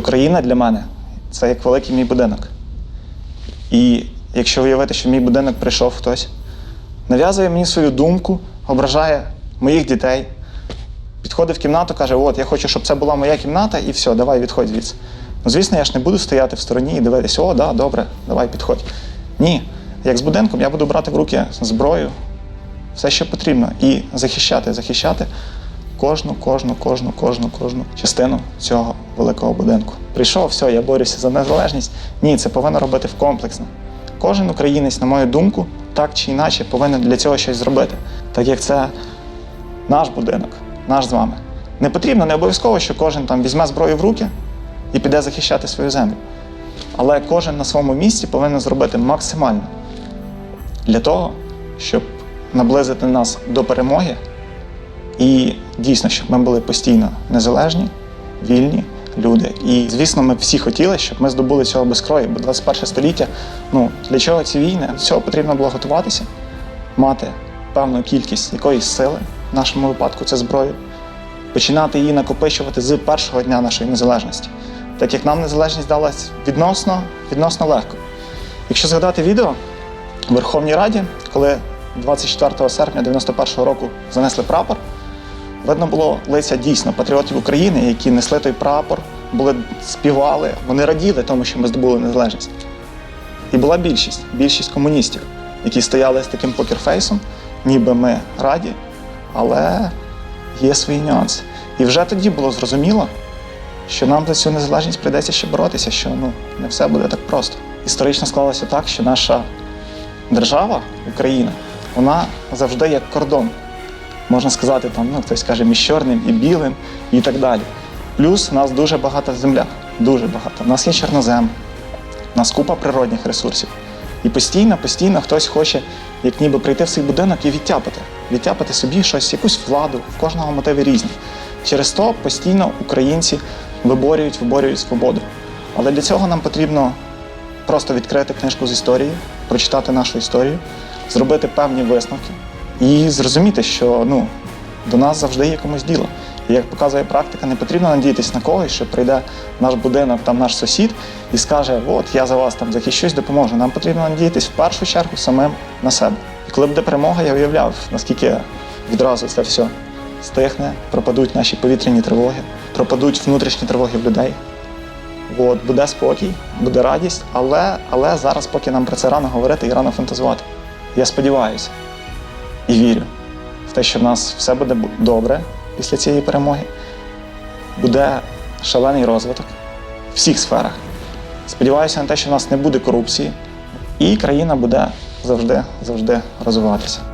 Україна для мене це як великий мій будинок. І якщо уявити, що в мій будинок прийшов хтось, нав'язує мені свою думку, ображає моїх дітей, підходить в кімнату, каже: От, я хочу, щоб це була моя кімната, і все, давай відходь звідси. Ну, звісно, я ж не буду стояти в стороні і дивитися, о, да, добре, давай підходь. Ні. Як з будинком, я буду брати в руки зброю, все, що потрібно, і захищати, захищати кожну, кожну, кожну, кожну, кожну частину цього великого будинку. Прийшов, все, я борюся за незалежність. Ні, це повинно робити в комплексно. Кожен українець, на мою думку, так чи інакше повинен для цього щось зробити, так як це наш будинок, наш з вами. Не потрібно, не обов'язково, що кожен там візьме зброю в руки і піде захищати свою землю. Але кожен на своєму місці повинен зробити максимально для того, щоб наблизити нас до перемоги. І дійсно, щоб ми були постійно незалежні, вільні люди. І звісно, ми всі хотіли, щоб ми здобули цього без крові, бо 21 століття, ну для чого ці війни? До цього потрібно було готуватися, мати певну кількість якоїсь сили, в нашому випадку це зброю, починати її накопичувати з першого дня нашої незалежності. Так як нам незалежність далась відносно, відносно легко. Якщо згадати відео в Верховній Раді, коли 24 серпня 91 року занесли прапор, видно було лиця дійсно патріотів України, які несли той прапор, були, співали, вони раділи тому, що ми здобули незалежність. І була більшість, більшість комуністів, які стояли з таким покерфейсом, ніби ми раді, але є свої нюанси. І вже тоді було зрозуміло, що нам за цю незалежність прийдеться ще боротися, що ну, не все буде так просто. Історично склалося так, що наша держава, Україна, вона завжди як кордон. Можна сказати, там, ну, хтось каже, між чорним і білим і так далі. Плюс у нас дуже багата земля, дуже багато. У нас є чорнозем, у нас купа природних ресурсів. І постійно, постійно хтось хоче, як ніби прийти в свій будинок і відтяпати, відтяпати собі щось, якусь владу, в кожного мотиви різні. Через то постійно українці виборюють, виборюють свободу. Але для цього нам потрібно просто відкрити книжку з історії, прочитати нашу історію, зробити певні висновки і зрозуміти, що ну, до нас завжди є комусь діло. І як показує практика, не потрібно надіятися на когось, що прийде наш будинок, там наш сусід і скаже, от я за вас там захищусь, допоможу. Нам потрібно надіятися в першу чергу самим на себе. І коли буде перемога, я уявляв, наскільки відразу це все стихне, пропадуть наші повітряні тривоги, пропадуть внутрішні тривоги в людей. От, буде спокій, буде радість, але, але зараз, поки нам про це рано говорити і рано фантазувати. Я сподіваюся і вірю в те, що в нас все буде добре після цієї перемоги. Буде шалений розвиток в всіх сферах. Сподіваюся на те, що в нас не буде корупції, і країна буде завжди, завжди розвиватися.